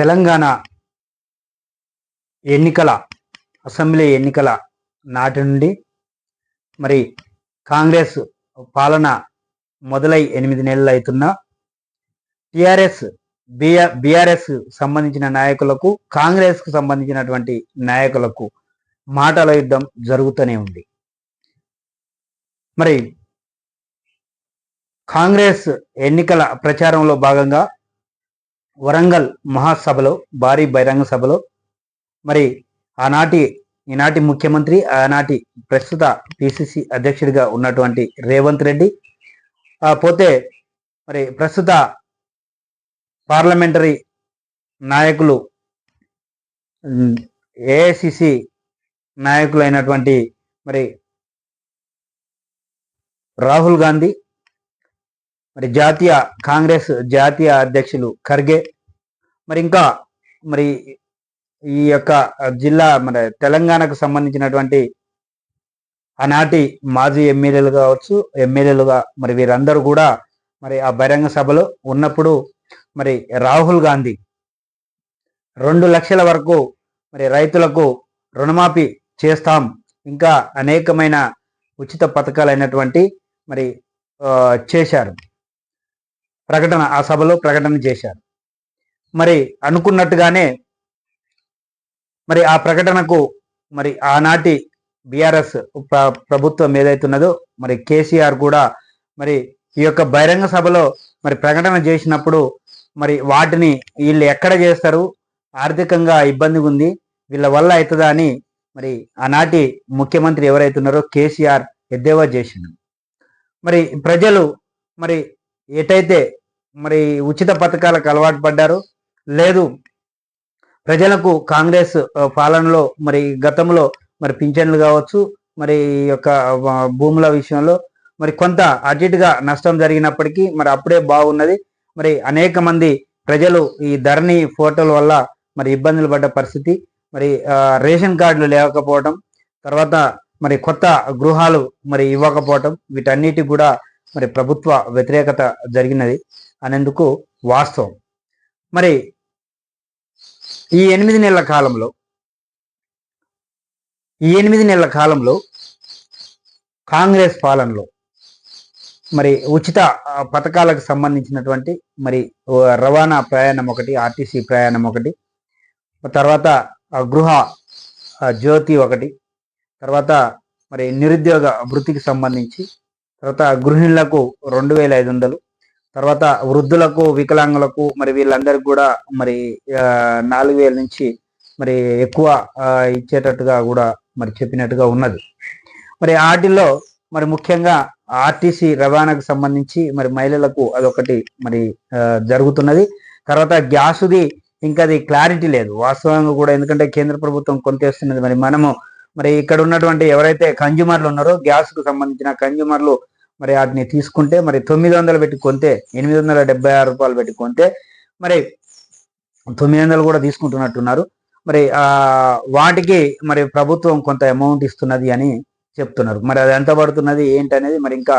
తెలంగాణ ఎన్నికల అసెంబ్లీ ఎన్నికల నాటి నుండి మరి కాంగ్రెస్ పాలన మొదలై ఎనిమిది నెలలు అవుతున్నా టిఆర్ఎస్ బిఆర్ బీఆర్ఎస్ సంబంధించిన నాయకులకు కాంగ్రెస్కు సంబంధించినటువంటి నాయకులకు మాటల యుద్ధం జరుగుతూనే ఉంది. మరి కాంగ్రెస్ ఎన్నికల ప్రచారంలో భాగంగా వరంగల్ మహాసభలో భారీ బహిరంగ సభలో మరి ఆనాటి ఈనాటి ముఖ్యమంత్రి ఆనాటి ప్రస్తుత పిసిసి అధ్యక్షుడిగా ఉన్నటువంటి రేవంత్ రెడ్డి. పోతే మరి ప్రస్తుత పార్లమెంటరీ నాయకులు ఏఐసిసి నాయకులైనటువంటి మరి రాహుల్ గాంధీ మరి జాతీయ కాంగ్రెస్ జాతీయ అధ్యక్షులు ఖర్గే మరి ఇంకా మరి ఈ యొక్క జిల్లా మన తెలంగాణకు సంబంధించినటువంటి ఆనాటి మాజీ ఎమ్మెల్యేలు కావచ్చు ఎమ్మెల్యేలుగా మరి వీరందరూ కూడా మరి ఆ బహిరంగ సభలో ఉన్నప్పుడు మరి రాహుల్ గాంధీ రెండు లక్షల వరకు మరి రైతులకు రుణమాఫీ చేస్తాం ఇంకా అనేకమైన ఉచిత పథకాలు అయినటువంటి మరి చేశారు. ప్రకటన ఆ సభలో ప్రకటన చేశారు. మరి అనుకున్నట్టుగానే మరి ఆ ప్రకటనకు మరి ఆనాటి బీఆర్ఎస్ ప్ర- ప్రభుత్వం ఏదైతున్నదో మరి కేసీఆర్ కూడా మరి ఈ యొక్క బహిరంగ సభలో మరి ప్రకటన చేసినప్పుడు మరి వాటిని వీళ్ళు ఎక్కడ చేస్తారు? ఆర్థికంగా ఇబ్బందిగా ఉంది. వీళ్ళ వల్ల అవుతుందా అని మరి ఆనాటి ముఖ్యమంత్రి ఎవరైతున్నారో కేసీఆర్ ఎద్దేవా చేసిండు. మరి ప్రజలు మరి ఎటైతే మరి ఉచిత పథకాలకు అలవాటు పడ్డారు. లేదు ప్రజలకు కాంగ్రెస్ పాలనలో మరి గతంలో మరి పింఛన్లు కావచ్చు మరి ఈ యొక్క భూముల విషయంలో మరి కొంత అటు నష్టం జరిగినప్పటికీ మరి అప్పుడే బాగున్నది. మరి అనేక మంది ప్రజలు ఈ ధరణి ఫోటోల వల్ల మరి ఇబ్బందులు పడ్డ పరిస్థితి. మరి రేషన్ కార్డులు లేకపోవడం తర్వాత మరి కొత్త గృహాలు మరి ఇవ్వకపోవటం వీటన్నిటి కూడా మరి ప్రభుత్వ వ్యతిరేకత జరిగినది. అనేందుకు వాస్తవం. మరి ఈ ఎనిమిది నెలల కాలంలో ఈ ఎనిమిది నెలల కాలంలో కాంగ్రెస్ పాలనలో మరి ఉచిత పథకాలకు సంబంధించినటువంటి మరి రవాణా ప్రయాణం ఒకటి ఆర్టీసీ ప్రయాణం ఒకటి తర్వాత గృహ జ్యోతి ఒకటి తర్వాత మరి నిరుద్యోగ వృత్తికి సంబంధించి తర్వాత గృహిణులకు రెండు వేల ఐదు వందలు తర్వాత వృద్ధులకు వికలాంగులకు మరి వీళ్ళందరికీ కూడా మరి నాలుగు వేల నుంచి మరి ఎక్కువ ఇచ్చేటట్టుగా కూడా మరి చెప్పినట్టుగా ఉన్నది. మరి వాటిల్లో మరి ముఖ్యంగా ఆర్టీసీ రవాణాకు సంబంధించి మరి మహిళలకు అదొకటి మరి జరుగుతున్నది. తర్వాత గ్యాసుది ఇంకా అది క్లారిటీ లేదు. వాస్తవంగా కూడా ఎందుకంటే కేంద్ర ప్రభుత్వం కొంతేస్తున్నది మరి మనము మరి ఇక్కడ ఉన్నటువంటి ఎవరైతే కన్జ్యూమర్లు ఉన్నారో గ్యాస్కు సంబంధించిన కన్జ్యూమర్లు మరి వాటిని తీసుకుంటే మరి తొమ్మిది వందలు పెట్టి కొంటే ఎనిమిది వందల డెబ్బై ఆరు రూపాయలు పెట్టి కొంటే మరి తొమ్మిది వందలు కూడా తీసుకుంటున్నట్టున్నారు. మరి ఆ వాటికి మరి ప్రభుత్వం కొంత అమౌంట్ ఇస్తున్నది అని చెప్తున్నారు. మరి అది ఎంత పడుతున్నది ఏంటి అనేది మరి ఇంకా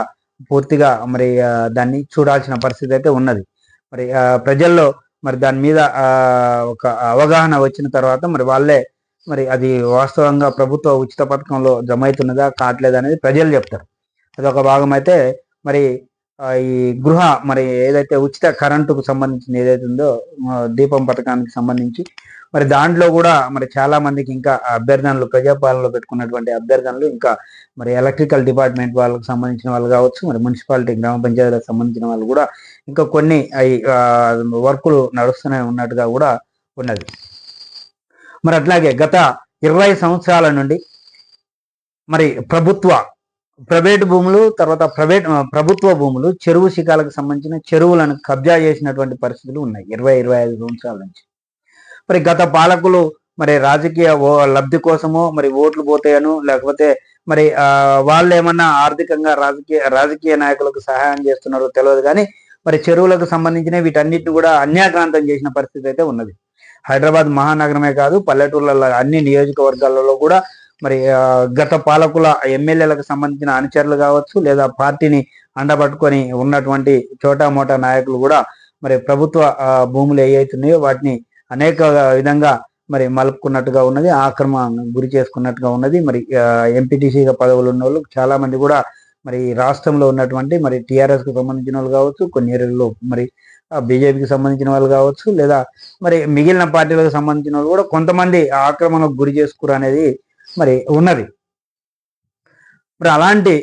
పూర్తిగా మరి దాన్ని చూడాల్సిన పరిస్థితి అయితే ఉన్నది. మరి ప్రజల్లో మరి దాని మీద ఒక అవగాహన వచ్చిన తర్వాత మరి వాళ్ళే మరి అది వాస్తవంగా ప్రభుత్వ ఉచిత పథకంలో జమ అవుతున్నదా కావట్లేదా అనేది ప్రజలు చెప్తారు. అదొక భాగం అయితే మరి ఈ గృహ మరి ఏదైతే ఉచిత కరెంటుకు సంబంధించిన ఏదైతే ఉందో దీపం పథకానికి సంబంధించి మరి దాంట్లో కూడా మరి చాలా మందికి ఇంకా అభ్యర్థనలు ప్రజాపాలనలో పెట్టుకున్నటువంటి అభ్యర్థనలు ఇంకా మరి ఎలక్ట్రికల్ డిపార్ట్మెంట్ వాళ్ళకి సంబంధించిన వాళ్ళు కావచ్చు మరి మున్సిపాలిటీ గ్రామ పంచాయతీలకు సంబంధించిన వాళ్ళు కూడా ఇంకా కొన్ని అయి, వర్కులు నడుస్తూనే ఉన్నట్టుగా కూడా ఉన్నది. మరి అట్లాగే గత ఇరవై సంవత్సరాల నుండి మరి ప్రభుత్వ ప్రైవేట్ భూములు తర్వాత ప్రైవేట్ ప్రభుత్వ భూములు చెరువు శిఖాలకు సంబంధించిన చెరువులను కబ్జా చేసినటువంటి పరిస్థితులు ఉన్నాయి ఇరవై ఇరవై ఐదు సంవత్సరాల నుంచి. మరి గత పాలకులు మరి రాజకీయ ఓ- లబ్ధి కోసమో మరి ఓట్లు పోతాయను లేకపోతే మరి ఆ, వాళ్ళు ఏమన్నా ఆర్థికంగా రాజకీయ రాజకీయ నాయకులకు సహాయం చేస్తున్నారో తెలియదు కానీ మరి చెరువులకు సంబంధించిన వీటన్నిటిని కూడా అన్యాక్రాంతం చేసిన పరిస్థితి అయితే ఉన్నది. హైదరాబాద్ మహానగరమే కాదు పల్లెటూర్లలో అన్ని నియోజకవర్గాలలో కూడా మరి గత పాలకుల ఎమ్మెల్యేలకు సంబంధించిన అనుచరులు కావచ్చు లేదా పార్టీని అండబట్టుకొని ఉన్నటువంటి చోటా మోటా నాయకులు కూడా మరి ప్రభుత్వ భూములు ఏవైతున్నాయో వాటిని అనేక విధంగా మరి మలుపుకున్నట్టుగా ఉన్నది ఆక్రమ గురి చేసుకున్నట్టుగా ఉన్నది. మరి ఎంపీటీసీగా పదవులు ఉన్న వాళ్ళు చాలా మంది కూడా మరి రాష్ట్రంలో ఉన్నటువంటి మరి టీఆర్ఎస్కు సంబంధించిన వాళ్ళు కావచ్చు కొన్ని ఏరియాల్లో మరి బీజేపీకి సంబంధించిన వాళ్ళు కావచ్చు లేదా మరి మిగిలిన పార్టీలకు సంబంధించిన వాళ్ళు కూడా కొంతమంది ఆక్రమణకు గురి చేసుకురు అనేది మరి ఉన్నది. మరి అలాంటి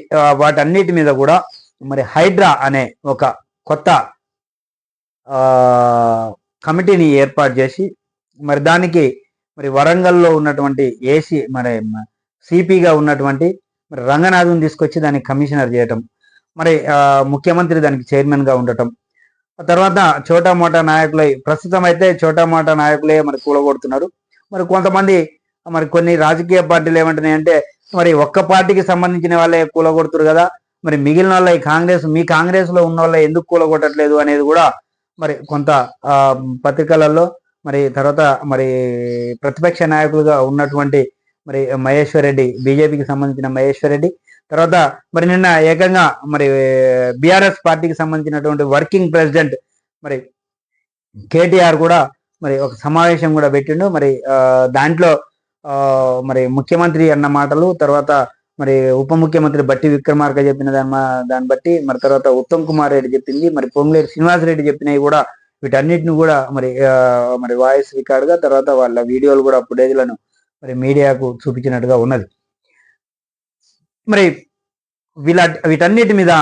వాటన్నిటి మీద కూడా మరి హైడ్రా అనే ఒక కొత్త ఆ, కమిటీని ఏర్పాటు చేసి మరి దానికి మరి వరంగల్లో ఉన్నటువంటి ఏసీ మరి సిపిగా ఉన్నటువంటి మరి రంగనాథుని తీసుకొచ్చి దానికి కమిషనర్ చేయటం మరి ముఖ్యమంత్రి దానికి చైర్మన్గా ఉండటం తర్వాత చోటా మోటా నాయకులై ప్రస్తుతం అయితే చోటా మోటా నాయకులే మరి కూలగొడుతున్నారు. మరి కొంతమంది మరి కొన్ని రాజకీయ పార్టీలు ఏమంటున్నాయంటే మరి ఒక్క పార్టీకి సంబంధించిన వాళ్ళే కూలగొడుతురు కదా. మరి మిగిలిన వాళ్ళ ఈ కాంగ్రెస్ మీ కాంగ్రెస్లో ఉన్న వాళ్ళ ఎందుకు కూలగొట్టట్లేదు అనేది కూడా మరి కొంత పత్రికలలో మరి తర్వాత మరి ప్రతిపక్ష నాయకులుగా ఉన్నటువంటి మరి మహేశ్వర్ రెడ్డి బీజేపీకి సంబంధించిన మహేశ్వర్ రెడ్డి తర్వాత మరి నిన్న ఏకంగా మరి బీఆర్ఎస్ పార్టీకి సంబంధించినటువంటి వర్కింగ్ ప్రెసిడెంట్ మరి కేటీఆర్ కూడా మరి ఒక సమావేశం కూడా పెట్టిండు. మరి దాంట్లో మరి ముఖ్యమంత్రి అన్న మాటలు తర్వాత మరి ఉప ముఖ్యమంత్రి బట్టి విక్రమార్క చెప్పిన దాని దాన్ని బట్టి మరి తర్వాత ఉత్తమ్ కుమార్ రెడ్డి చెప్పింది మరి పొంగులేరు శ్రీనివాస్ రెడ్డి చెప్పినవి కూడా వీటన్నిటిని కూడా మరి మరి వాయిస్ రికార్డ్గా తర్వాత వాళ్ళ వీడియోలు కూడా ఫుటేజ్లను మరి మీడియాకు చూపించినట్టుగా ఉన్నది. మరి వీళ్ళ వీటన్నిటి మీద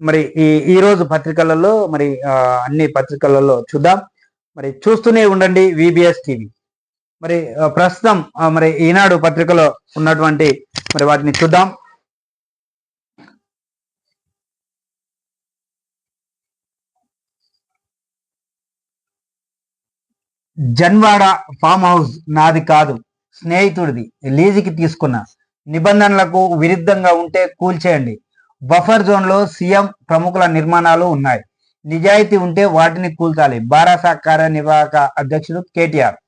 మరి ఈ ఈ రోజు పత్రికలలో మరి అన్ని పత్రికలలో చూద్దాం. మరి చూస్తూనే ఉండండి విబిఎస్ టీవీ మరి ప్రస్తుతం మరి ఈనాడు పత్రికలో ఉన్నటువంటి మరి వాటిని చూద్దాం. జన్వాడ ఫామ్ హౌస్ నాది కాదు స్నేహితుడిది లీజుకి తీసుకున్న. నిబంధనలకు విరుద్ధంగా ఉంటే కూల్చేయండి. బఫర్ జోన్లో సీఎం ప్రముఖుల నిర్మాణాలు ఉన్నాయి. నిజాయితీ ఉంటే వాటిని కూల్చాలి. బారాసా కార్యనిర్వాహక అధ్యక్షుడు కేటీఆర్.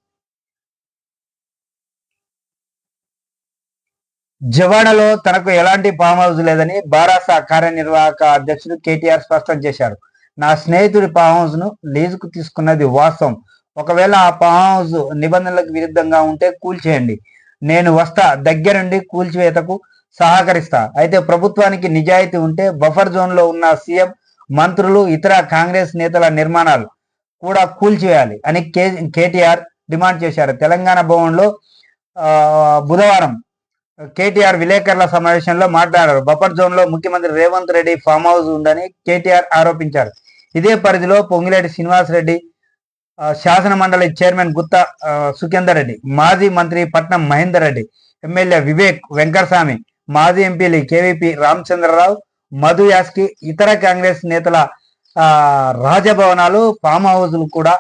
జవాడలో తనకు ఎలాంటి ఫామ్ హౌస్ లేదని బారాసా కార్యనిర్వాహక అధ్యక్షుడు కేటీఆర్ స్పష్టం చేశారు. నా స్నేహితుడి ఫామ్ హౌస్ను లీజుకు తీసుకున్నది వాస్తవం. ఒకవేళ ఆ ఫామ్ హౌస్ నిబంధనలకు విరుద్ధంగా ఉంటే కూల్చేయండి. నేను వస్తా దగ్గరుండి కూల్చివేతకు సహకరిస్తా. అయితే ప్రభుత్వానికి నిజాయితీ ఉంటే బఫర్ జోన్లో ఉన్న సీఎం మంత్రులు ఇతర కాంగ్రెస్ నేతల నిర్మాణాలు కూడా కూల్చివేయాలి అని కేటీఆర్ డిమాండ్ చేశారు. తెలంగాణ భవన్లో బుధవారం కేటీఆర్ విలేకరుల సమావేశంలో మాట్లాడారు. బఫర్ జోన్లో ముఖ్యమంత్రి రేవంత్ రెడ్డి ఫామ్ హౌస్ ఉందని కేటీఆర్ ఆరోపించారు. ఇదే పరిధిలో పొంగిలేటి శ్రీనివాస్ రెడ్డి శాసన మండలి చైర్మన్ గుత్తా సుఖేందర్ రెడ్డి మాజీ మంత్రి పట్నం మహేందర్ రెడ్డి ఎమ్మెల్యే వివేక్ వెంకటస్వామి మాజీ ఎంపీలు కేవీపీ రామచంద్రరావు మధు యాస్కి ఇతర కాంగ్రెస్ నేతల రాజభవనాలు ఫామ్ హౌస్లు కూడా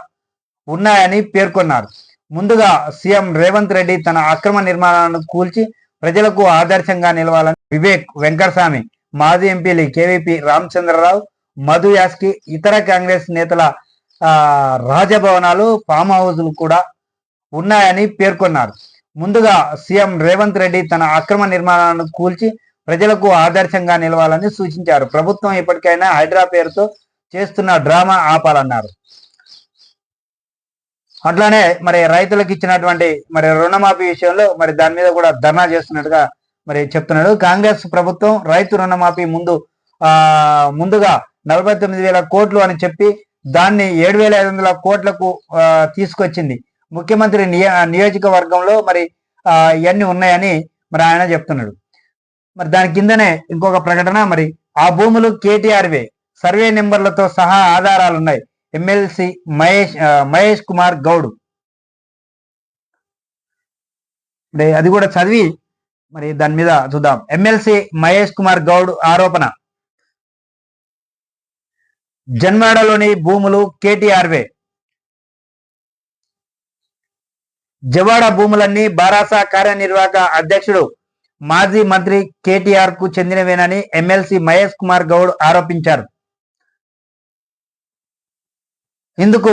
ఉన్నాయని పేర్కొన్నారు. ముందుగా సీఎం రేవంత్ రెడ్డి తన అక్రమ నిర్మాణాలను కూల్చి ప్రజలకు ఆదర్శంగా నిలవాలని వివేక్ వెంకటస్వామి మాజీ ఎంపీలు కేవీపీ రామచంద్రరావు మధు యాస్కి ఇతర కాంగ్రెస్ నేతల రాజభవనాలు ఫామ్ హౌస్లు కూడా ఉన్నాయని పేర్కొన్నారు. ముందుగా సీఎం రేవంత్ రెడ్డి తన అక్రమ నిర్మాణాలను కూల్చి ప్రజలకు ఆదర్శంగా నిలవాలని సూచించారు. ప్రభుత్వం ఇప్పటికైనా హైడ్రా పేరుతో చేస్తున్న డ్రామా ఆపాలన్నారు. అట్లానే మరి రైతులకు ఇచ్చినటువంటి మరి రుణమాఫీ విషయంలో మరి దాని మీద కూడా ధర్నా చేస్తున్నట్టుగా మరి చెప్తున్నాడు. కాంగ్రెస్ ప్రభుత్వం రైతు రుణమాఫీ ముందు ఆ ముందుగా నలభై తొమ్మిది వేల కోట్లు అని చెప్పి దాన్ని ఏడు వేల ఐదు వందల కోట్లకు తీసుకొచ్చింది. ముఖ్యమంత్రి నియ నియోజకవర్గంలో మరి ఆ, ఇవన్నీ ఉన్నాయని మరి ఆయన చెప్తున్నాడు. మరి దాని కిందనే ఇంకొక ప్రకటన మరి ఆ భూములు కేటీఆర్వే. సర్వే నెంబర్లతో సహా ఆధారాలు ఉన్నాయి ఎమ్మెల్సీ మహేష్ మహేష్ కుమార్ గౌడ్. అది కూడా చదివి మరి దాని మీద చూద్దాం. ఎమ్మెల్సీ మహేష్ కుమార్ గౌడ్ ఆరోపణ. జన్వాడలోని భూములు కేటీఆర్వే జవాడ భూములన్నీ బారాసా కార్యనిర్వాహక అధ్యక్షుడు మాజీ మంత్రి కేటీఆర్కు చెందినవేనని ఎమ్మెల్సీ మహేష్ కుమార్ గౌడ్ ఆరోపించారు. ఇందుకు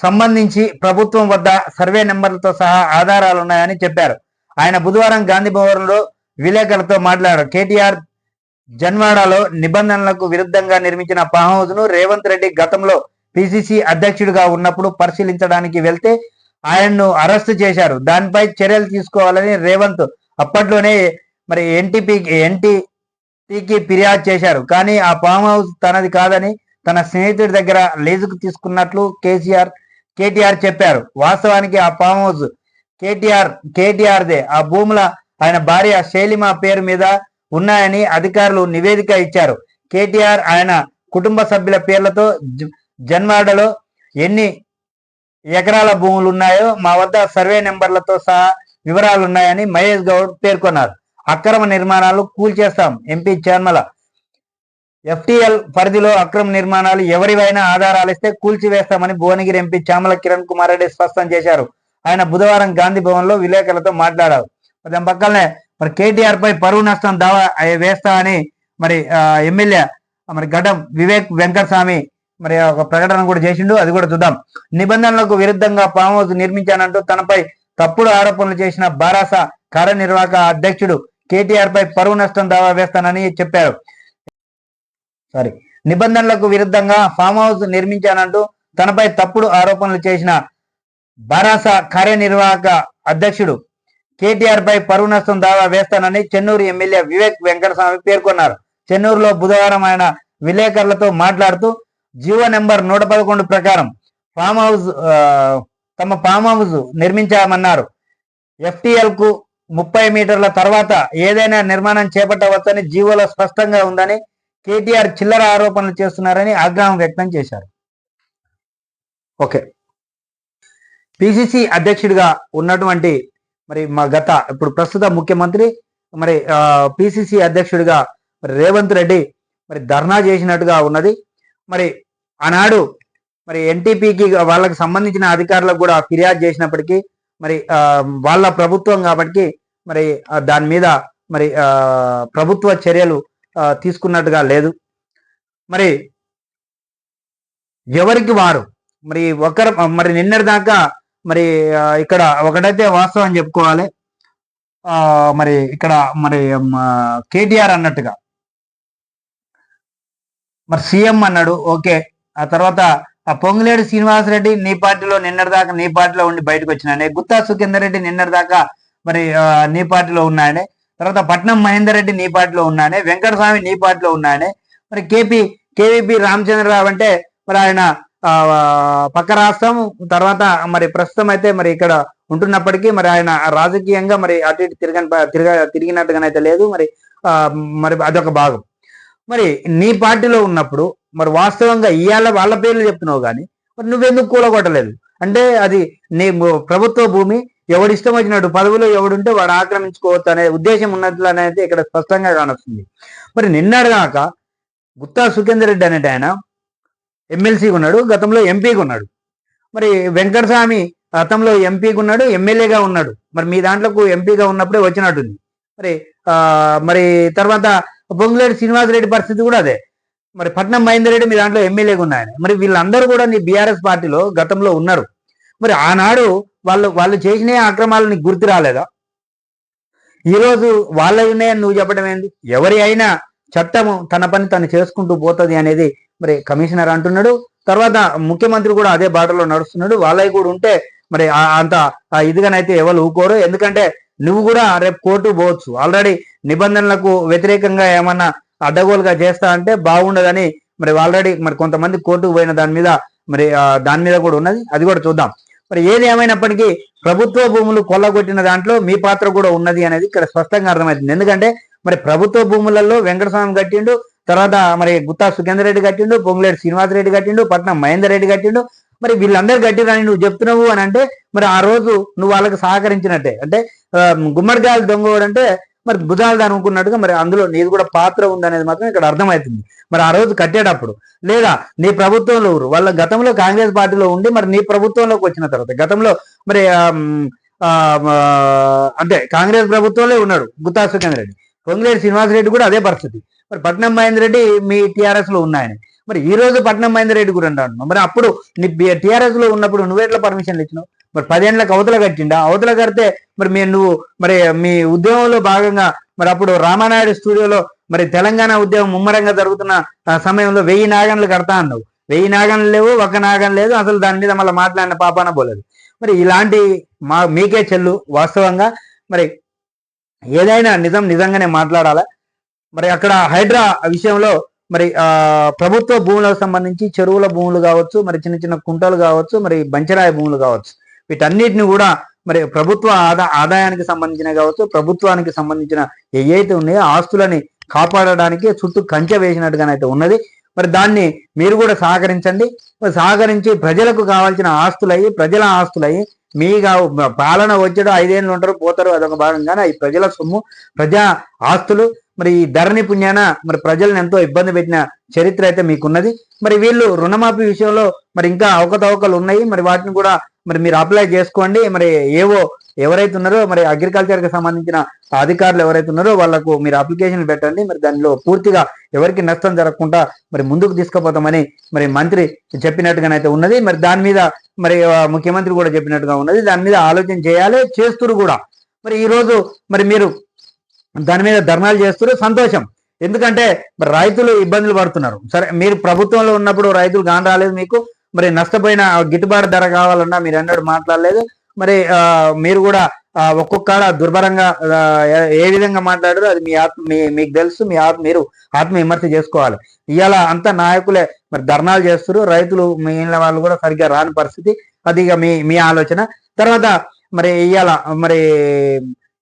సంబంధించి ప్రభుత్వం వద్ద సర్వే నెంబర్లతో సహా ఆధారాలు ఉన్నాయని చెప్పారు. ఆయన బుధవారం గాంధీ భవన్లో విలేకరులతో మాట్లాడారు. కేటీఆర్ జన్వాడలో నిబంధనలకు విరుద్ధంగా నిర్మించిన ఫామ్ హౌస్ను రేవంత్ రెడ్డి గతంలో పిసిసి అధ్యక్షుడిగా ఉన్నప్పుడు పరిశీలించడానికి వెళ్తే ఆయన్ను అరెస్ట్ చేశారు. దానిపై చర్యలు తీసుకోవాలని రేవంత్ అప్పట్లోనే మరి ఎన్టీపీ ఎన్టీకి ఫిర్యాదు చేశారు. కానీ ఆ ఫామ్ హౌస్ తనది కాదని తన స్నేహితుడి దగ్గర లీజుకు తీసుకున్నట్లు కేసీఆర్ కేటీఆర్ చెప్పారు. వాస్తవానికి ఆ ఫామ్ హౌస్ కేటీఆర్ కేటీఆర్దే. ఆ భూముల ఆయన భార్య శైలిమ పేరు మీద ఉన్నాయని అధికారులు నివేదిక ఇచ్చారు. కేటీఆర్ ఆయన కుటుంబ సభ్యుల పేర్లతో జ- జన్వాడలో ఎన్ని ఎకరాల భూములు ఉన్నాయో మా వద్ద సర్వే నెంబర్లతో సహా వివరాలు ఉన్నాయని మహేష్ గౌడ్ పేర్కొన్నారు. అక్రమ నిర్మాణాలు కూల్చేస్తాం. ఎంపీ చర్మల ఎఫ్టీఎల్ పరిధిలో అక్రమ నిర్మాణాలు ఎవరివైనా ఆధారాలు ఇస్తే కూల్చివేస్తామని భువనగిరి ఎంపీ చామల కిరణ్ కుమార్ రెడ్డి స్పష్టం చేశారు. ఆయన బుధవారం గాంధీ భవన్లో విలేకరులతో మాట్లాడారు. దాని పక్కనే మరి కేటీఆర్ పై పరువు నష్టం దావా వేస్తా అని మరి ఎమ్మెల్యే మరి గడ్డం వివేక్ వెంకటస్వామి మరి ఒక ప్రకటన కూడా చేసిండు. అది కూడా చూద్దాం. నిబంధనలకు విరుద్ధంగా ఫామ్ హౌస్ నిర్మించానంటూ తనపై తప్పుడు ఆరోపణలు చేసిన బారాస కార్యనిర్వాహక అధ్యక్షుడు కేటీఆర్ పై పరువు నష్టం దావా వేస్తానని చెప్పారు. సారీ నిబంధనలకు విరుద్ధంగా ఫామ్ హౌస్ నిర్మించానంటూ తనపై తప్పుడు ఆరోపణలు చేసిన బారాస కార్యనిర్వాహక అధ్యక్షుడు కేటీఆర్ పై పరువు నష్టం దావా వేస్తానని చెన్నూరు ఎమ్మెల్యే వివేక్ వెంకటస్వామి పేర్కొన్నారు. చెన్నూరులో బుధవారం ఆయన విలేకరులతో మాట్లాడుతూ జీవో నెంబర్ నూట పదకొండు ప్రకారం ఫామ్ హౌస్ తమ ఫామ్ హౌస్ నిర్మించామన్నారు. ఎఫ్టిఎల్కు ముప్పై మీటర్ల తర్వాత ఏదైనా నిర్మాణం చేపట్టవచ్చని జీవోలో స్పష్టంగా ఉందని కేటీఆర్ చిల్లర ఆరోపణలు చేస్తున్నారని ఆగ్రహం వ్యక్తం చేశారు. ఓకే. పిసిసి అధ్యక్షుడిగా ఉన్నటువంటి మరి మా గత ఇప్పుడు ప్రస్తుత ముఖ్యమంత్రి మరి పిసిసి అధ్యక్షుడిగా మరి రేవంత్ రెడ్డి మరి ధర్నా చేసినట్టుగా ఉన్నది. మరి ఆనాడు మరి ఎన్టీపీకి వాళ్ళకి సంబంధించిన అధికారులకు కూడా ఫిర్యాదు చేసినప్పటికీ మరి వాళ్ళ ప్రభుత్వం కాబట్టి మరి దాని మీద మరి ప్రభుత్వ చర్యలు తీసుకున్నట్టుగా లేదు. మరి ఎవరికి వారు? మరి ఒకరు మరి నిన్నటి దాకా మరి ఇక్కడ ఒకటైతే వాస్తవం చెప్పుకోవాలి. మరి ఇక్కడ మరి కేటీఆర్ అన్నట్టుగా. మరి సీఎం అన్నాడు ఓకే. ఆ తర్వాత ఆ పొంగులేడు శ్రీనివాసరెడ్డి నీ పార్టీలో నిన్నటి దాకా నీ పార్టీలో ఉండి బయటకు వచ్చినాయని గుత్తా సుఖేందర్ రెడ్డి నిన్నటి దాకా మరి నీ పార్టీలో ఉన్నాయని తర్వాత పట్నం మహేందర్ రెడ్డి నీ పార్టీలో ఉన్నాయనే వెంకటస్వామి నీ పార్టీలో ఉన్నానే మరి కేపీ కేవీపీ రామచంద్రరావు అంటే మరి ఆయన ఆ, పక్క రాష్ట్రం తర్వాత మరి ప్రస్తుతం అయితే మరి ఇక్కడ ఉంటున్నప్పటికీ మరి ఆయన రాజకీయంగా మరి అటు ఇటు తిరగని తిరగ తిరిగినట్టుగానైతే లేదు మరి ఆ, మరి అదొక భాగం. మరి నీ పార్టీలో ఉన్నప్పుడు మరి వాస్తవంగా ఇవాళ వాళ్ళ పేర్లు చెప్తున్నావు కానీ మరి నువ్వెందుకు కూలగొట్టలేదు? అంటే అది నీ ప్రభుత్వ భూమి ఎవడు ఇష్టం వచ్చినట్టు పదవిలో ఎవడుంటే వాడు ఆక్రమించుకోవచ్చు అనే ఉద్దేశం ఉన్నట్లు అనేది ఇక్కడ స్పష్టంగా కానొస్తుంది. మరి నిన్నటిదాక గుత్తా సుఖేందర్ రెడ్డి అనేటి ఆయన ఎమ్మెల్సీగా ఉన్నాడు గతంలో ఎంపీగా ఉన్నాడు. మరి వెంకటస్వామి గతంలో ఎంపీగా ఉన్నాడు ఎమ్మెల్యేగా ఉన్నాడు. మరి మీ దాంట్లోకి ఎంపీగా ఉన్నప్పుడే వచ్చినట్టుంది. మరి మరి తర్వాత పొంగులేటి శ్రీనివాసరెడ్డి పరిస్థితి కూడా అదే. మరి పట్నం మహేందర్ రెడ్డి మీ దాంట్లో ఎమ్మెల్యేగా ఉన్నాయని. మరి వీళ్ళందరూ కూడా నీ బీఆర్ఎస్ పార్టీలో గతంలో ఉన్నారు. మరి ఆనాడు వాళ్ళు వాళ్ళు చేసిన అక్రమాలని గుర్తు రాలేదా? ఈరోజు వాళ్ళ ఉన్నాయని నువ్వు చెప్పడం ఏంది? ఎవరి అయినా చట్టము తన పని తను చేసుకుంటూ పోతుంది అనేది మరి కమిషనర్ అంటున్నాడు. తర్వాత ముఖ్యమంత్రి కూడా అదే బాటలో నడుస్తున్నాడు. వాళ్ళవి కూడా ఉంటే మరి అంత ఆ ఇదిగానైతే ఎవరు ఊకోరు. ఎందుకంటే నువ్వు కూడా రేపు కోర్టు పోవచ్చు. ఆల్రెడీ నిబంధనలకు వ్యతిరేకంగా ఏమన్నా అడ్డగోలుగా చేస్తా అంటే బాగుండదని మరి ఆల్రెడీ మరి కొంతమంది కోర్టుకు పోయిన దాని మీద మరి దాని మీద కూడా ఉన్నది. అది కూడా చూద్దాం. మరి ఏది ఏమైనప్పటికీ ప్రభుత్వ భూములు కొల్లగొట్టిన దాంట్లో మీ పాత్ర కూడా ఉన్నది అనేది ఇక్కడ స్పష్టంగా అర్థమవుతుంది. ఎందుకంటే మరి ప్రభుత్వ భూములలో వెంకటస్వామి కట్టిండు తర్వాత మరి గుత్తా సుఖేందర్ రెడ్డి కట్టిండు పొంగులేటి శ్రీనివాస్ రెడ్డి కట్టిండు పట్నం మహేందర్ రెడ్డి కట్టిండు. మరి వీళ్ళందరూ కట్టిరని నువ్వు చెప్తున్నావు అని అంటే మరి ఆ రోజు నువ్వు వాళ్ళకి సహకరించినట్టే. అంటే గుమ్మడికాయలు దొంగోడు అంటే మరి భుజాలు అనుకున్నట్టుగా మరి అందులో నీది కూడా పాత్ర ఉందనేది మాత్రం ఇక్కడ అర్థమవుతుంది. మరి ఆ రోజు కట్టేటప్పుడు లేదా నీ ప్రభుత్వంలో ఊరు వాళ్ళ గతంలో కాంగ్రెస్ పార్టీలో ఉండి మరి నీ ప్రభుత్వంలోకి వచ్చిన తర్వాత గతంలో మరి ఆ, అంటే కాంగ్రెస్ ప్రభుత్వంలో ఉన్నాడు గుత్తా సుఖేందర్ రెడ్డి పొంగిరెడ్డి శ్రీనివాస్ రెడ్డి కూడా అదే పరిస్థితి. మరి పట్నం మహేందర్ రెడ్డి మీ టిఆర్ఎస్లో ఉన్నాయని. మరి ఈ రోజు పట్నం మహేందర్ రెడ్డి కూడా అంటున్నావు మరి అప్పుడు నీ టిఆర్ఎస్లో ఉన్నప్పుడు నువ్వెట్లా పర్మిషన్లు ఇచ్చినావు? మరి పదేళ్ళకి అవతల కట్టిండా? అవతల కడితే మరి మీరు నువ్వు మరి మీ ఉద్యమంలో భాగంగా మరి అప్పుడు రామానాయుడు స్టూడియోలో మరి తెలంగాణ ఉద్యమం ముమ్మరంగా జరుగుతున్న సమయంలో వెయ్యి నాగన్లు కడతా అన్నావు. వెయ్యి నాగన్లు లేవు ఒక నాగన్ లేదు అసలు దాని మీద మళ్ళీ మాట్లాడిన పాపాన పోలేదు. మరి ఇలాంటి మా మీకే చెల్లు వాస్తవంగా. మరి ఏదైనా నిజం నిజంగానే మాట్లాడాలా? మరి అక్కడ హైడ్రా విషయంలో మరి ప్రభుత్వ భూములకు సంబంధించి చెరువుల భూములు కావచ్చు మరి చిన్న చిన్న కుంటలు కావచ్చు మరి బంచరాయ భూములు కావచ్చు. వీటన్నిటిని కూడా మరి ప్రభుత్వ ఆదా ఆదాయానికి సంబంధించిన కావచ్చు ప్రభుత్వానికి సంబంధించిన ఏవైతే ఉన్నాయో ఆస్తులని కాపాడడానికి చుట్టూ కంచె వేసినట్టుగానైతే ఉన్నది. మరి దాన్ని మీరు కూడా సహకరించండి. మరి సహకరించి ప్రజలకు కావాల్సిన ఆస్తులయ్యి ప్రజల ఆస్తులయ్యి మీ పాలన వచ్చాడు ఐదేళ్ళు ఉంటారు పోతారు అదొక భాగంగానే ఈ ప్రజల సొమ్ము ప్రజా ఆస్తులు మరి ఈ ధరణి పుణ్యాన మరి ప్రజలను ఎంతో ఇబ్బంది పెట్టిన చరిత్ర అయితే మీకున్నది. మరి వీళ్ళు రుణమాఫీ విషయంలో మరి ఇంకా అవకతవకలు ఉన్నాయి. మరి వాటిని కూడా మరి మీరు అప్లై చేసుకోండి. మరి ఏవో ఎవరైతే ఉన్నారో మరి అగ్రికల్చర్కి సంబంధించిన అధికారులు ఎవరైతే ఉన్నారో వాళ్ళకు మీరు అప్లికేషన్ పెట్టండి. మరి దానిలో పూర్తిగా ఎవరికి నష్టం జరగకుండా మరి ముందుకు తీసుకుపోతామని మరి మంత్రి చెప్పినట్టుగానైతే ఉన్నది. మరి దాని మీద మరి ముఖ్యమంత్రి కూడా చెప్పినట్టుగా ఉన్నది. దాని మీద ఆలోచన చేయాలి చేస్తురు కూడా. మరి ఈ రోజు మరి మీరు దాని మీద ధర్నాలు చేస్తున్నారు సంతోషం. ఎందుకంటే మరి రైతులు ఇబ్బందులు పడుతున్నారు. సరే మీరు ప్రభుత్వంలో ఉన్నప్పుడు రైతులు కాని రాలేదు మీకు. మరి నష్టపోయిన గిట్టుబాటు ధర కావాలన్నా మీరు అన్నాడు మాట్లాడలేదు. మరి మీరు కూడా ఒక్కొక్క దుర్భరంగా ఏ విధంగా మాట్లాడారో అది మీ ఆత్మ మీ మీకు తెలుసు మీ ఆత్మ మీరు ఆత్మ విమర్శ చేసుకోవాలి. ఇవాళ అంతా నాయకులే మరి ధర్నాలు చేస్తారు రైతులు మిగిలిన వాళ్ళు కూడా సరిగ్గా రాని పరిస్థితి. అది ఇక మీ మీ ఆలోచన. తర్వాత మరి ఇవాళ మరి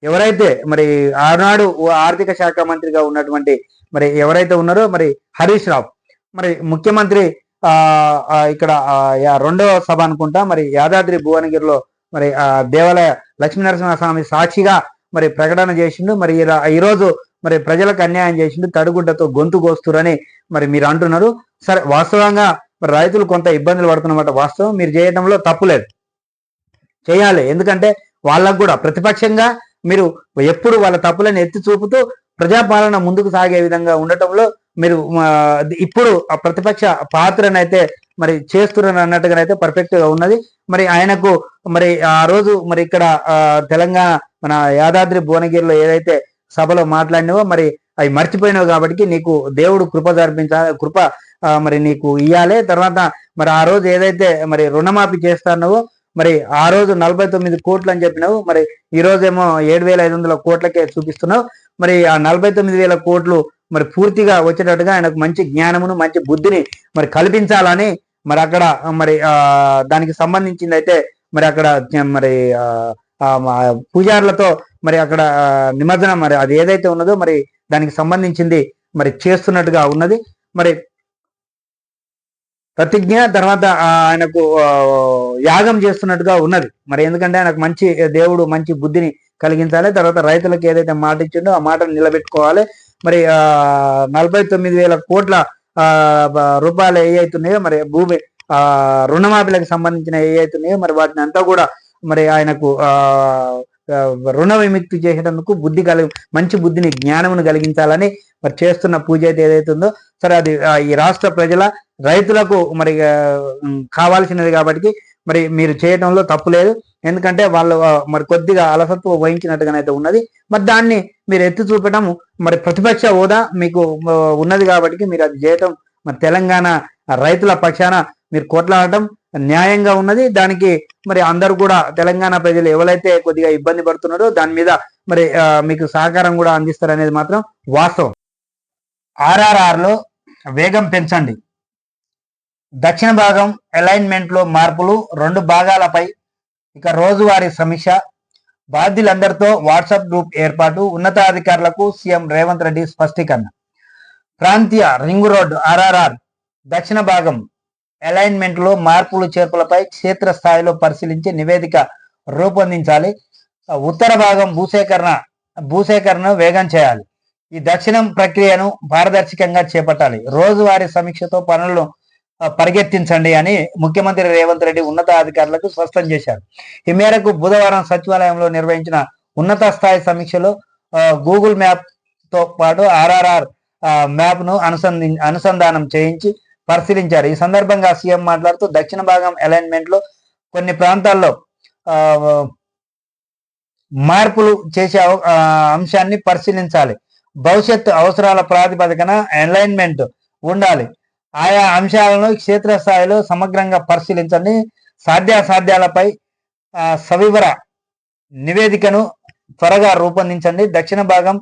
ఎవరైతే మరి ఆనాడు ఆర్థిక శాఖ మంత్రిగా ఉన్నటువంటి మరి ఎవరైతే ఉన్నారో మరి హరీష్ రావు. మరి ముఖ్యమంత్రి ఇక్కడ రెండవ సభ అనుకుంటా. మరి యాదాద్రి భువనగిరిలో మరి ఆ దేవాలయ లక్ష్మీనరసింహస్వామి సాక్షిగా మరి ప్రకటన చేసిండు. మరి ఈరోజు మరి ప్రజలకు అన్యాయం చేసిండు. తడుగుడ్డతో గొంతు కోస్తురని మరి మీరు అంటున్నారు. సరే వాస్తవంగా మరి రైతులు కొంత ఇబ్బందులు పడుతున్నమాట. వాస్తవం మీరు చేయడంలో తప్పులేదు చేయాలి. ఎందుకంటే వాళ్ళకు కూడా ప్రతిపక్షంగా మీరు ఎప్పుడు వాళ్ళ తప్పులను ఎత్తి చూపుతూ ప్రజాపాలన ముందుకు సాగే విధంగా ఉండటంలో మీరు ఇప్పుడు ఆ ప్రతిపక్ష పాత్రనైతే మరి చేస్తున్నారు అన్నట్టుగానైతే పర్ఫెక్ట్గా ఉన్నది. మరి ఆయనకు మరి ఆ రోజు మరి ఇక్కడ తెలంగాణ మన యాదాద్రి భువనగిరిలో ఏదైతే సభలో మాట్లాడినవో మరి అవి మర్చిపోయినావు కాబట్టి నీకు దేవుడు కృప జరిపించా కృప మరి నీకు ఇయ్యాలే. తర్వాత మరి ఆ రోజు ఏదైతే మరి రుణమాఫీ చేస్తానో మరి ఆ రోజు నలభై తొమ్మిది కోట్లు అని చెప్పినావు. మరి ఈ రోజేమో ఏడు వేల ఐదు వందల కోట్లకే చూపిస్తున్నావు. మరి ఆ నలభై తొమ్మిది వేల కోట్లు మరి పూర్తిగా వచ్చేటట్టుగా ఆయనకు మంచి జ్ఞానమును మంచి బుద్ధిని మరి కల్పించాలని మరి అక్కడ మరి ఆ దానికి సంబంధించింది అయితే మరి అక్కడ మరి పూజారులతో మరి అక్కడ నిమజ్జనం మరి అది ఏదైతే ఉన్నదో మరి దానికి సంబంధించింది మరి చేస్తున్నట్టుగా ఉన్నది. మరి ప్రతిజ్ఞ తర్వాత ఆయనకు యాగం చేస్తున్నట్టుగా ఉన్నది. మరి ఎందుకంటే ఆయనకు మంచి దేవుడు మంచి బుద్ధిని కలిగించాలి. తర్వాత రైతులకు ఏదైతే మాట ఇచ్చిండో ఆ మాటను నిలబెట్టుకోవాలి. మరి ఆ నలభై తొమ్మిది వేల కోట్ల రూపాయలు ఏ అవుతున్నాయో మరి భూమి ఆ రుణమాఫీలకు సంబంధించిన ఏ అవుతున్నాయో మరి వాటిని అంతా కూడా మరి ఆయనకు ఆ రుణ విముక్తి చేసేటందుకు బుద్ధి కలిగి మంచి బుద్ధిని జ్ఞానమును కలిగించాలని మరి చేస్తున్న పూజ అయితే ఏదైతుందో సరే అది ఈ రాష్ట్ర ప్రజల రైతులకు మరి కావాల్సినది కాబట్టి మరి మీరు చేయడంలో తప్పు లేదు. ఎందుకంటే వాళ్ళు మరి కొద్దిగా అలసత్వం వహించినట్టుగానైతే ఉన్నది. మరి దాన్ని మీరు ఎత్తి చూపడం మరి ప్రతిపక్ష హోదా మీకు ఉన్నది కాబట్టి మీరు అది చేయటం మరి తెలంగాణ రైతుల పక్షాన మీరు కొట్లాడటం న్యాయంగా ఉన్నది. దానికి మరి అందరు కూడా తెలంగాణ ప్రజలు ఎవరైతే కొద్దిగా ఇబ్బంది పడుతున్నారో దాని మీద మరి మీకు సహకారం కూడా అందిస్తారనేది మాత్రం వాస్తవం. ఆర్ఆర్ఆర్లో వేగం పెంచండి. దక్షిణ భాగం అలైన్మెంట్లో మార్పులు రెండు భాగాలపై ఇక రోజువారీ సమీక్ష. బాధ్యులందరితో వాట్సాప్ గ్రూప్ ఏర్పాటు. ఉన్నతాధికారులకు సీఎం రేవంత్ రెడ్డి స్పష్టీకరణ. ప్రాంతీయ రింగ్ రోడ్ ఆర్ఆర్ఆర్ దక్షిణ భాగం అలైన్మెంట్లో మార్పులు చేర్పులపై క్షేత్రస్థాయిలో పరిశీలించి నివేదిక రూపొందించాలి. ఉత్తర భాగం భూసేకరణ భూసేకరణను వేగం చేయాలి. ఈ దక్షిణం ప్రక్రియను పారదర్శకంగా చేపట్టాలి. రోజువారీ సమీక్షతో పనులను పరిగెత్తించండి అని ముఖ్యమంత్రి రేవంత్ రెడ్డి ఉన్నతాధికారులకు స్పష్టం చేశారు. ఈ మేరకు బుధవారం సచివాలయంలో నిర్వహించిన ఉన్నత స్థాయి సమీక్షలో గూగుల్ మ్యాప్తో పాటు ఆర్ఆర్ఆర్ మ్యాప్ను అనుసంధి అనుసంధానం చేయించి పరిశీలించారు. ఈ సందర్భంగా సీఎం మాట్లాడుతూ దక్షిణ భాగం అలైన్మెంట్లో కొన్ని ప్రాంతాల్లో మార్పులు చేసే అంశాన్ని పరిశీలించాలి. భవిష్యత్ అవసరాల ప్రాతిపదికన అలైన్మెంట్ ఉండాలి. ఆయా అంశాలను క్షేత్రస్థాయిలో సమగ్రంగా పరిశీలించండి. సాధ్యాసాధ్యాలపై సవివర నివేదికను త్వరగా రూపొందించండి. దక్షిణ భాగం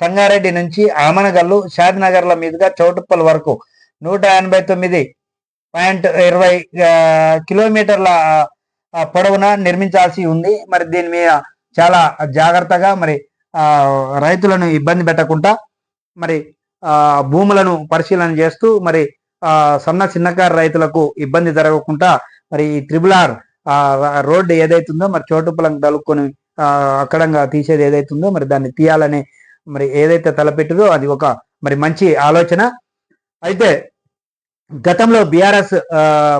సంగారెడ్డి నుంచి ఆమనగల్లు షాద్నగర్ల మీదుగా చౌటుప్పల్ వరకు నూట ఎనభై తొమ్మిది పాయింట్ ఇరవై కిలోమీటర్ల పొడవున నిర్మించాల్సి ఉంది. మరి దీని మీద చాలా జాగ్రత్తగా మరి రైతులను ఇబ్బంది పెట్టకుండా మరి ఆ, భూములను పరిశీలన చేస్తూ మరి సన్న చిన్నకారు రైతులకు ఇబ్బంది జరగకుండా మరి ఈ త్రిబుల్ ఆర్ ఆ, రోడ్డు ఏదైతుందో మరి చోటు పొలం తలుక్కొని అక్కడంగా తీసేది ఏదైతుందో మరి దాన్ని తీయాలని మరి ఏదైతే తలపెట్టిదో అది ఒక మరి మంచి ఆలోచన. అయితే గతంలో బీఆర్ఎస్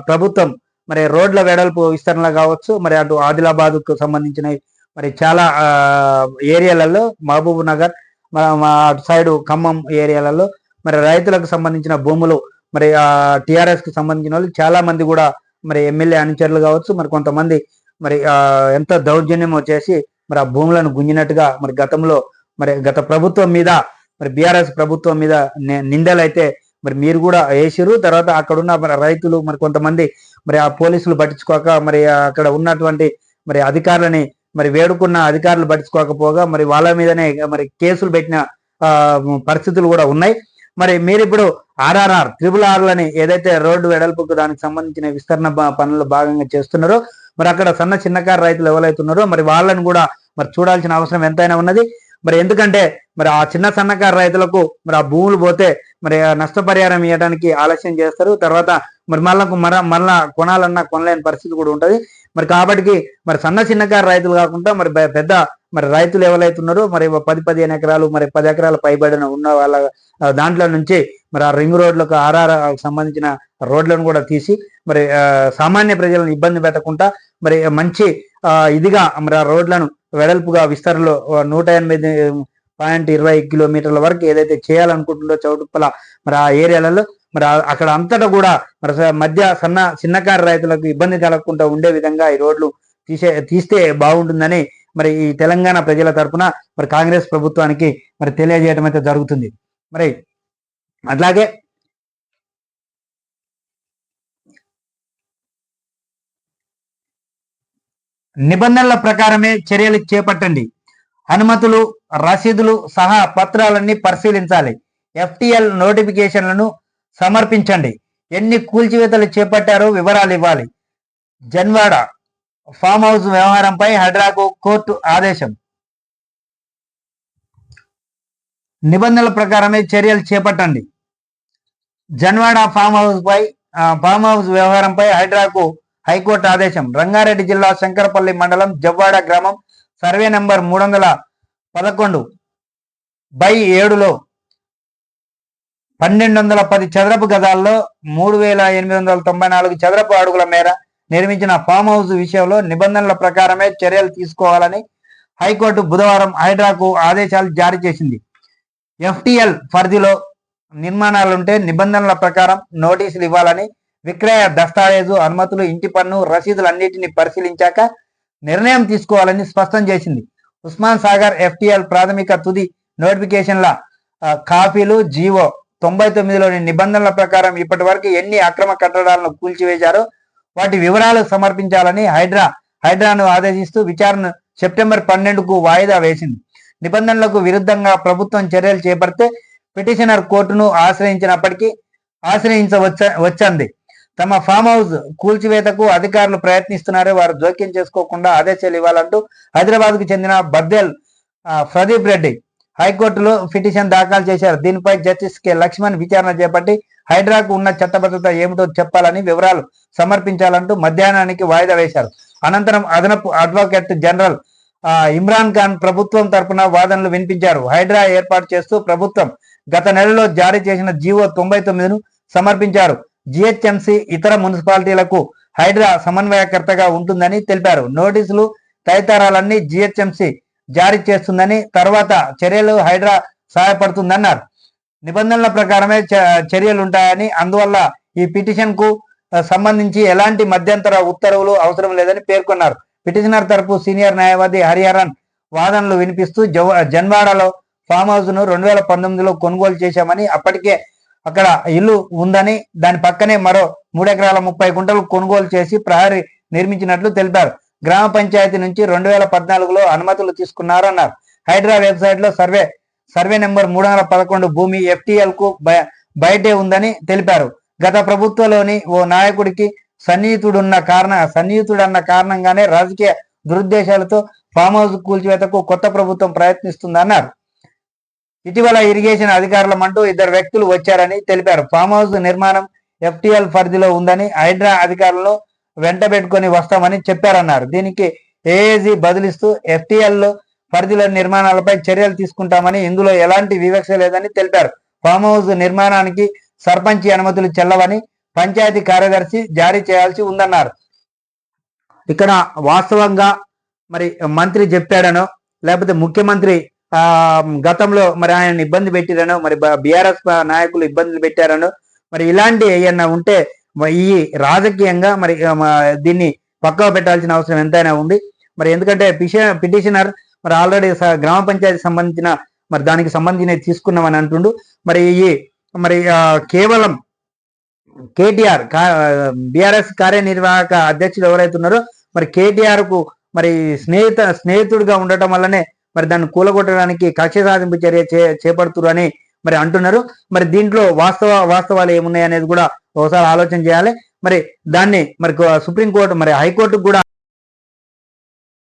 ప్రభుత్వం మరి రోడ్ల వెడల్పు విస్తరణ కావచ్చు మరి అటు ఆదిలాబాద్కు సంబంధించిన మరి చాలా ఏరియాలలో మహబూబ్ నగర్ అటు సైడ్ ఖమ్మం ఏరియాలలో మరి రైతులకు సంబంధించిన భూములు మరి ఆ టిఆర్ఎస్కి సంబంధించిన వాళ్ళు చాలా మంది కూడా మరి ఎమ్మెల్యే అనుచరులు కావచ్చు మరి కొంతమంది మరి ఆ ఎంత దౌర్జన్యం వచ్చేసి మరి ఆ భూములను గుంజినట్టుగా మరి గతంలో మరి గత ప్రభుత్వం మీద మరి బీఆర్ఎస్ ప్రభుత్వం మీద ని- నిందలైతే మరి మీరు కూడా వేసిరు తర్వాత అక్కడ ఉన్న మరి రైతులు మరి కొంతమంది మరి ఆ పోలీసులు పట్టించుకోక మరి అక్కడ ఉన్నటువంటి మరి అధికారులని మరి వేడుకున్న అధికారులు పట్టించుకోకపోగా మరి వాళ్ళ మీదనే మరి కేసులు పెట్టిన ఆ, పరిస్థితులు కూడా ఉన్నాయి. మరి మీరు ఇప్పుడు ఆర్ఆర్ఆర్ ట్రిపుల్ ఆర్లని ఏదైతే రోడ్డు వెడల్పుకు దానికి సంబంధించిన విస్తరణ పనులు భాగంగా చేస్తున్నారో మరి అక్కడ సన్న చిన్నకారు రైతులు ఎవరైతున్నారో మరి వాళ్ళని కూడా మరి చూడాల్సిన అవసరం ఎంతైనా ఉన్నది. మరి ఎందుకంటే మరి ఆ చిన్న సన్నకారు రైతులకు మరి ఆ భూములు పోతే మరి నష్టపరిహారం ఇవ్వడానికి ఆలస్యం చేస్తారు. తర్వాత మరి మళ్ళా మర మళ్ళా కొనాలన్నా కొనలేని పరిస్థితి కూడా ఉంటది. మరి కాబట్టి మరి సన్న చిన్నకారు రైతులు కాకుండా మరి పెద్ద మరి రైతులు ఎవరైతే ఉన్నారో మరి పది పదిహేను ఎకరాలు మరి పది ఎకరాల పైబడిన ఉన్న వాళ్ళ దాంట్లో నుంచి మరి ఆ రింగ్ రోడ్లకు ఆర్ఆర్ సంబంధించిన రోడ్లను కూడా తీసి మరి సామాన్య ప్రజలను ఇబ్బంది పెట్టకుండా మరి మంచి ఇదిగా మరి ఆ రోడ్లను వెడల్పుగా విస్తరణలో నూట ఎనిమిది పాయింట్ ఇరవై కిలోమీటర్ల వరకు ఏదైతే చేయాలనుకుంటుందో చౌటుప్పల మరి ఆ ఏరియాలలో మరి అక్కడ అంతటా కూడా మరి మధ్య సన్న చిన్నకారు రైతులకు ఇబ్బంది కలగకుండా ఉండే విధంగా ఈ రోడ్లు తీసే తీస్తే బాగుంటుందని మరి ఈ తెలంగాణ ప్రజల తరపున మరి కాంగ్రెస్ ప్రభుత్వానికి మరి తెలియజేయడం అయితే జరుగుతుంది. మరి అట్లాగే నిబంధనల ప్రకారమే చర్యలు చేపట్టండి. అనుమతులు రసీదులు సహా పత్రాలన్నీ పరిశీలించాలి. ఎఫ్టిఎల్ నోటిఫికేషన్లను సమర్పించండి. ఎన్ని కూల్చివేతలు చేపట్టారో వివరాలు ఇవ్వాలి. జన్వాడ ఫామ్ హౌస్ వ్యవహారంపై హైడ్రాకు కోర్టు ఆదేశం. నిబంధనల ప్రకారమే చర్యలు చేపట్టండి. జన్వాడ ఫామ్ హౌస్ పై ఫామ్ హౌస్ వ్యవహారంపై హైడ్రాకు హైకోర్టు ఆదేశం. రంగారెడ్డి జిల్లా శంకరపల్లి మండలం జవ్వాడ గ్రామం సర్వే నంబర్ మూడు వందల పదకొండు బై ఏడులో పన్నెండు వందల పది చదరపు గదాల్లో మూడు వేల ఎనిమిది వందల తొంభై నాలుగు చదరపు అడుగుల మేర నిర్మించిన ఫామ్ హౌస్ విషయంలో నిబంధనల ప్రకారమే చర్యలు తీసుకోవాలని హైకోర్టు బుధవారం హైడ్రాకు ఆదేశాలు జారీ చేసింది. ఎఫ్టిఎల్ పరిధిలో నిర్మాణాలుంటే నిబంధనల ప్రకారం నోటీసులు ఇవ్వాలని విక్రయ దస్తావేజు అనుమతులు ఇంటి పన్ను రసీదులన్నిటిని పరిశీలించాక నిర్ణయం తీసుకోవాలని స్పష్టం చేసింది. ఉస్మాన్ సాగర్ ఎఫ్టిఎల్ ప్రాథమిక తుది నోటిఫికేషన్ల కాపీలు జీవో తొంభై తొమ్మిదిలోని నిబంధనల ప్రకారం ఇప్పటి వరకు ఎన్ని అక్రమ కట్టడాలను కూల్చివేశారో వాటి వివరాలు సమర్పించాలని హైడ్రా హైడ్రాను ఆదేశిస్తూ విచారణ సెప్టెంబర్ పన్నెండుకు వాయిదా వేసింది. నిబంధనలకు విరుద్ధంగా ప్రభుత్వం చర్యలు చేపడితే పిటిషనర్ కోర్టును ఆశ్రయించినప్పటికీ ఆశ్రయించవచ్చ వచ్చింది. తమ ఫామ్ హౌస్ కూల్చివేతకు అధికారులు ప్రయత్నిస్తున్నారో వారు జోక్యం చేసుకోకుండా ఆదేశాలు ఇవ్వాలంటూ హైదరాబాద్కు చెందిన బద్దెల్ ప్రదీప్ రెడ్డి హైకోర్టులో పిటిషన్ దాఖలు చేశారు. దీనిపై జస్టిస్ కె. లక్ష్మణ్ విచారణ చేపట్టి హైడ్రాకు ఉన్న చట్టబద్ధత ఏమిటో చెప్పాలని వివరాలు సమర్పించాలంటూ మధ్యాహ్నానికి వాయిదా వేశారు. అనంతరం అదనపు అడ్వకేట్ జనరల్ ఇమ్రాన్ ఖాన్ ప్రభుత్వం తరపున వాదనలు వినిపించారు. హైడ్రా ఏర్పాటు చేస్తూ ప్రభుత్వం గత నెలలో జారీ చేసిన జీవో తొంభై తొమ్మిదిను సమర్పించారు. జిహెచ్ఎంసి ఇతర మున్సిపాలిటీలకు హైడ్రా సమన్వయకర్తగా ఉంటుందని తెలిపారు. నోటీసులు తదితరాలన్నీ జిహెచ్ఎంసి జారీ చేస్తుందని తర్వాత చర్యలు హైడ్రా సహాయపడుతుందన్నారు. నిబంధనల ప్రకారమే చ- చర్యలు ఉంటాయని అందువల్ల ఈ పిటిషన్కు సంబంధించి ఎలాంటి మధ్యంతర ఉత్తర్వులు అవసరం లేదని పేర్కొన్నారు. పిటిషనర్ తరపు సీనియర్ న్యాయవాది హరిహరన్ వాదనలు వినిపిస్తూ జన్వాడలో ఫామ్ హౌస్ను రెండు వేల పంతొమ్మిదిలో కొనుగోలు చేశామని అప్పటికే అక్కడ ఇల్లు ఉందని దాని పక్కనే మరో మూడెకరాల ముప్పై గుంటలు కొనుగోలు చేసి ప్రహరీ నిర్మించినట్లు తెలిపారు. గ్రామ పంచాయతీ నుంచి రెండు వేల పద్నాలుగులో అనుమతులు తీసుకున్నారన్నారు. హైడ్రా వెబ్సైట్లో సర్వే సర్వే నెంబర్ మూడు వందల పదకొండు భూమి ఎఫ్టిఎల్కు బయ- బయటే ఉందని తెలిపారు. గత ప్రభుత్వంలోని ఓ నాయకుడికి సన్నిహితుడున్న కారణ సన్నిహితుడన్న కారణంగానే రాజకీయ దురుద్దేశాలతో ఫామ్ హౌస్ కూల్చివేతకు కొత్త ప్రభుత్వం ప్రయత్నిస్తుందన్నారు. ఇటీవల ఇరిగేషన్ అధికారుల మంటూ ఇద్దరు వ్యక్తులు వచ్చారని తెలిపారు. ఫామ్ హౌస్ నిర్మాణం ఎఫ్టిఎల్ పరిధిలో ఉందని హైడ్రా అధికారులను వెంట పెట్టుకొని వస్తామని చెప్పారన్నారు. దీనికి ఏఏజీ బదిలిస్తూ ఎఫ్టిఎల్ పరిధిలో నిర్మాణాలపై చర్యలు తీసుకుంటామని ఇందులో ఎలాంటి వివక్ష లేదని తెలిపారు. ఫామ్ హౌస్ నిర్మాణానికి సర్పంచి అనుమతులు చెల్లవని పంచాయతీ కార్యదర్శి జారీ చేయాల్సి ఉందన్నారు. ఇక్కడ వాస్తవంగా మరి మంత్రి చెప్పాడనో లేకపోతే ముఖ్యమంత్రి ఆ గతంలో మరి ఆయన ఇబ్బంది పెట్టిరనో మరి బీఆర్ఎస్ నాయకులు ఇబ్బందులు పెట్టారనో మరి ఇలాంటి ఏమన్నా ఉంటే ఈ రాజకీయంగా మరి దీన్ని పక్కకు పెట్టాల్సిన అవసరం ఎంతైనా ఉంది. మరి ఎందుకంటే పిష- పిటిషనర్ మరి ఆల్రెడీ గ్రామ పంచాయతీ సంబంధించిన మరి దానికి సంబంధించినవి తీసుకున్నామని అంటుండు. మరి ఈ మరి కేవలం కేటీఆర్ బీఆర్ఎస్ కార్యనిర్వాహక అధ్యక్షులు ఎవరైతే ఉన్నారో మరి కేటీఆర్కు మరి స్నేహిత స్నేహితుడిగా ఉండటం వల్లనే మరి దాన్ని కూలగొట్టడానికి కక్ష సాధింపు చర్య చే- చేపడుతున్నారు అని మరి అంటున్నారు. మరి దీంట్లో వాస్తవ వాస్తవాలు ఏమున్నాయి అనేది కూడా ఒకసారి ఆలోచన చేయాలి. మరి దాన్ని మరి సుప్రీంకోర్టు మరి హైకోర్టుకు కూడా